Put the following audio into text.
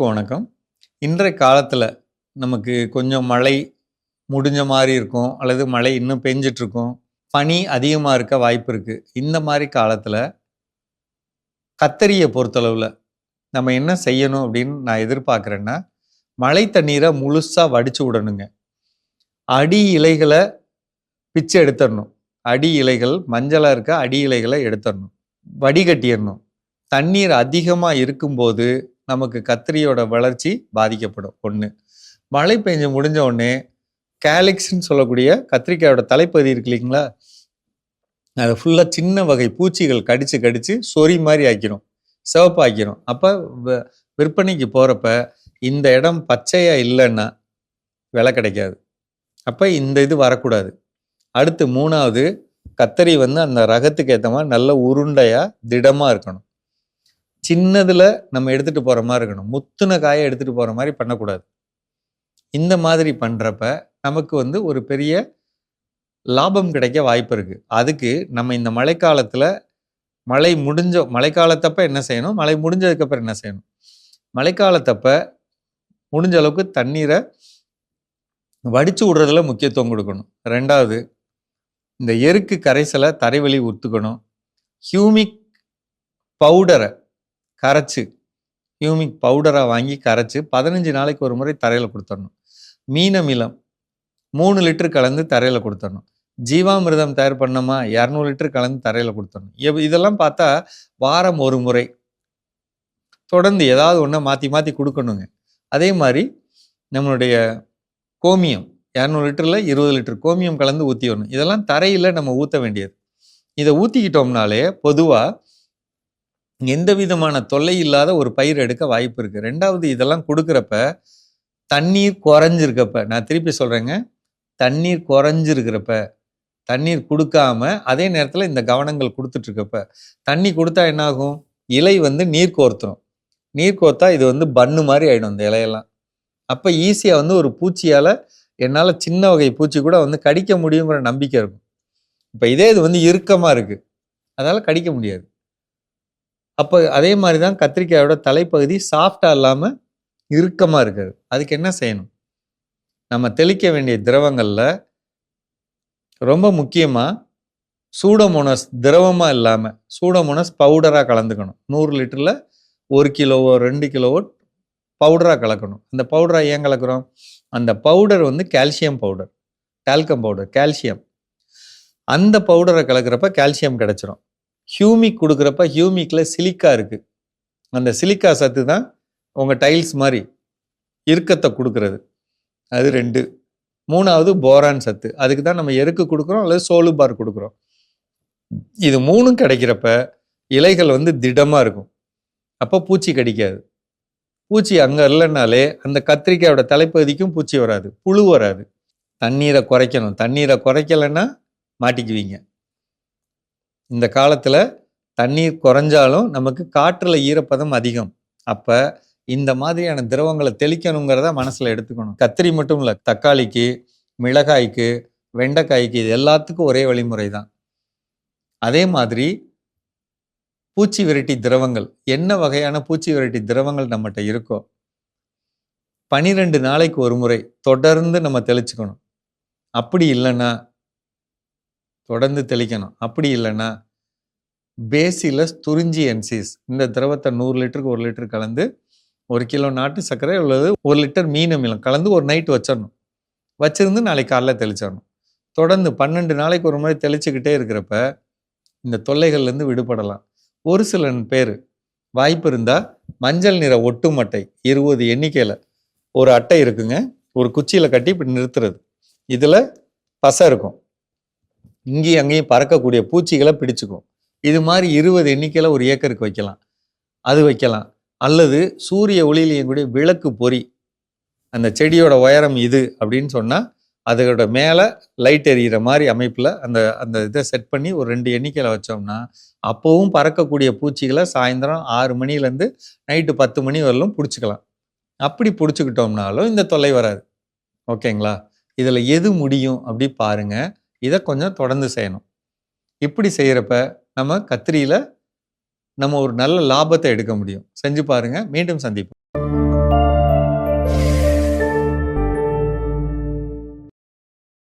எல்லாருக்கும் வணக்கம். இன்றைய காலத்தில் நமக்கு கொஞ்சம் மழை முடிஞ்ச மாதிரி இருக்கும் அல்லது மழை இன்னும் பெஞ்சிட்ருக்கும் பனி அதிகமாக இருக்க வாய்ப்பு இருக்குது இந்த மாதிரி காலத்தில் கத்தரியை பொறுத்தளவில் நம்ம என்ன செய்யணும் அப்படின்னு நான் எதிர்பார்க்குறேன்னா மழை தண்ணீரை முழுசாக வடித்து விடணுங்க. அடி இலைகளை பிச்சு எடுத்துடணும். அடி இலைகள் மஞ்சளாக இருக்க அடி இலைகளை எடுத்துடணும். வடிகட்டிடணும். தண்ணீர் அதிகமாக இருக்கும்போது நமக்கு கத்திரியோட வளர்ச்சி பாதிக்கப்படும். ஒன்று மழை பெஞ்சு முடிஞ்ச உடனே கேலிக்ஸ்ன்னு சொல்லக்கூடிய கத்திரிக்காயோட தலைப்பகுதி இருக்கு இல்லைங்களா? அதை ஃபுல்லாக சின்ன வகை பூச்சிகள் கடித்து கடித்து சொறி மாதிரி ஆக்கிரும் சிவப்பாக்கிரும். அப்போ விற்பனைக்கு போகிறப்ப இந்த இடம் பச்சையாக இல்லைன்னா விலை கிடைக்காது. அப்போ இந்த இது வரக்கூடாது. அடுத்து மூணாவது கத்தரி வந்து அந்த ரகத்துக்கு ஏற்ற மாதிரி நல்ல உருண்டையாக திடமாக இருக்கணும். சின்னதில் நம்ம எடுத்துகிட்டு போகிற மாதிரி இருக்கணும். முத்துன காயை எடுத்துகிட்டு போகிற மாதிரி பண்ணக்கூடாது. இந்த மாதிரி பண்ணுறப்ப நமக்கு வந்து ஒரு பெரிய லாபம் கிடைக்க வாய்ப்பு இருக்குது அதுக்கு நம்ம இந்த மழைக்காலத்தில் மழை முடிஞ்ச மழைக்காலத்தப்ப என்ன செய்யணும்? மழை முடிஞ்சதுக்கப்புறம் என்ன செய்யணும்? மழைக்காலத்தப்ப முடிஞ்ச அளவுக்கு தண்ணீரை வடித்து விடுறதுல முக்கியத்துவம் கொடுக்கணும். ரெண்டாவது இந்த எருக்கு கரைசலை தரைவழி ஊற்றுக்கணும் ஹியூமிக் பவுடரை கரைச்சி ஹியூமிக் பவுடராக வாங்கி கரைச்சி பதினஞ்சு நாளைக்கு ஒரு முறை தரையில் கொடுத்துடணும். மீனமிலம் மூணு லிட்டர் கலந்து தரையில் கொடுத்துடணும். ஜீவாமிர்தம் தயார் பண்ணோமா? இரநூறு லிட்டர் கலந்து தரையில் கொடுத்துடணும். இதெல்லாம் பார்த்தா வாரம் ஒரு முறை. தொடர்ந்து ஏதாவது ஒன்றை மாற்றி மாற்றி கொடுக்கணுங்க. அதே மாதிரி நம்மளுடைய கோமியம் இரநூறு லிட்டரில் இருபது லிட்டர் கோமியம் கலந்து ஊற்றிடணும் இதெல்லாம் தரையில் நம்ம ஊற்ற வேண்டியது. இதை ஊற்றிக்கிட்டோம்னாலே பொதுவாக எந்த விதமான தொல்லை இல்லாத ஒரு பயிர் எடுக்க வாய்ப்பு இருக்குது ரெண்டாவது இதெல்லாம் கொடுக்குறப்ப தண்ணீர் குறைஞ்சிருக்கப்ப நான் திருப்பி சொல்கிறேங்க தண்ணீர் குறைஞ்சிருக்கிறப்ப தண்ணீர் கொடுக்காம அதே நேரத்தில் இந்த கவனங்கள் கொடுத்துட்ருக்கப்ப தண்ணி கொடுத்தா என்னாகும்? இலை வந்து நீர் கோர்த்துரும். நீர் கோர்த்தா இது வந்து பன்னு மாதிரி ஆகிடும் இந்த இலையெல்லாம். அப்போ ஈஸியாக வந்து ஒரு பூச்சியால் என்னால் சின்ன வகை பூச்சி கூட வந்து கடிக்க முடியுங்கிற நம்பிக்கை இருக்கும். இப்போ இதே இது வந்து இறுக்கமாக இருக்குது அதால் கடிக்க முடியாது. அப்போ அதே மாதிரி தான் கத்திரிக்காயோட தலைப்பகுதி சாஃப்டாக இல்லாமல் இறுக்கமாக இருக்குது அதுக்கு என்ன செய்யணும்? நம்ம தெளிக்க வேண்டிய திரவங்களில் ரொம்ப முக்கியமாக சூடோமோனஸ் திரவமாக இல்லாமல் சூடோமோனஸ் பவுடராக கலந்துக்கணும். நூறு லிட்டரில் ஒரு கிலோவோ ரெண்டு கிலோவோ பவுடராக கலக்கணும். அந்த பவுடராக ஏன் கலக்கிறோம்? அந்த பவுடர் வந்து calcium powder talcum powder calcium அந்த பவுடரை கலக்கிறப்ப கால்சியம் கிடச்சிரும். ஹியூமிக் கொடுக்குறப்ப ஹியூமிக்கில் சிலிக்கா இருக்குது அந்த சிலிக்கா சத்து தான் உங்கள் டைல்ஸ் மாதிரி இறுக்கத்தை கொடுக்கறது. அது ரெண்டு. மூணாவது போரான் சத்து. அதுக்கு தான் நம்ம எருக்கு கொடுக்குறோம் அல்லது சோலு பார் கொடுக்குறோம். இது மூணும் கிடைக்கிறப்ப இலைகள் வந்து திடமாக இருக்கும். அப்போ பூச்சி கடிக்காது. பூச்சி அங்கே இல்லைன்னாலே அந்த கத்திரிக்காயோட தலைப்பகுதிக்கும் பூச்சி வராது. புழு வராது. தண்ணீரை குறைக்கணும். தண்ணீரை குறைக்கலைன்னா மாட்டிக்குவீங்க. இந்த காலத்தில் தண்ணீர் குறைஞ்சாலும் நமக்கு காற்றில் ஈரப்பதம் அதிகம். அப்போ இந்த மாதிரியான திரவங்களை தெளிக்கணுங்கிறத மனசில் எடுத்துக்கணும். கத்திரி மட்டும் இல்லை தக்காளிக்கு மிளகாய்க்கு வெண்டைக்காய்க்கு இது எல்லாத்துக்கும் ஒரே வழிமுறை தான் அதே மாதிரி பூச்சி விரட்டி திரவங்கள் என்ன வகையான பூச்சி விரட்டி திரவங்கள் நம்மகிட்ட இருக்கோ பனிரெண்டு நாளைக்கு ஒரு முறை தொடர்ந்து நம்ம தெளிச்சுக்கணும். அப்படி இல்லைன்னா தொடர்ந்து தெளிக்கணும். அப்படி இல்லைன்னா பேசிலஸ் துறிஞ்சி என்சிஸ் இந்த திரவத்தை நூறு லிட்டருக்கு ஒரு லிட்டர் கலந்து ஒரு கிலோ நாட்டு சர்க்கரை உள்ளது ஒரு லிட்டர் மீன் அமிலம் கலந்து ஒரு நைட் வச்சிடணும் வச்சிருந்து நாளைக்கு காலைல தெளிச்சிடணும் தொடர்ந்து பன்னெண்டு நாளைக்கு ஒரு முறை தெளிச்சுக்கிட்டே இருக்கிறப்ப இந்த தொல்லைகள்லேருந்து விடுபடலாம். ஒரு சில பேர் வாய்ப்பு இருந்தால் மஞ்சள் நிற ஒட்டு மட்டை இருபது எண்ணிக்கையில் ஒரு அட்டை இருக்குங்க. ஒரு குச்சியில் கட்டி இப்படி நிறுத்துறது. இதில் பசை இருக்கும். இங்கேயும் அங்கேயும் பறக்கக்கூடிய பூச்சிகளை பிடிச்சிக்கும். இது மாதிரி இருபது எண்ணிக்கையில் ஒரு ஏக்கருக்கு வைக்கலாம். அது வைக்கலாம். அல்லது சூரிய ஒளியில் இயங்கக்கூடிய விளக்கு பொறி அந்த செடியோட உயரம் இது அப்படின்னு சொன்னால் அதோட மேலே லைட் எரியிற மாதிரி அமைப்பில் அந்த அந்த இதை செட் பண்ணி ஒரு ரெண்டு எண்ணிக்கையில் வச்சோம்னா அப்போவும் பறக்கக்கூடிய பூச்சிகளை சாயந்தரம் ஆறு மணிலேருந்து நைட்டு பத்து மணி வரலும் பிடிச்சிக்கலாம். அப்படி பிடிச்சிக்கிட்டோம்னாலும் இந்த தொல்லை வராது. ஓகேங்களா? இதில் எது முடியும் அப்படி பாருங்கள் இதை கொஞ்சம் தொடர்ந்து செய்யணும். இப்படி செய்கிறப்ப நம்ம கத்திரியில் நம்ம ஒரு நல்ல லாபத்தை எடுக்க முடியும். செஞ்சு பாருங்கள் மீண்டும் சந்திப்போம்.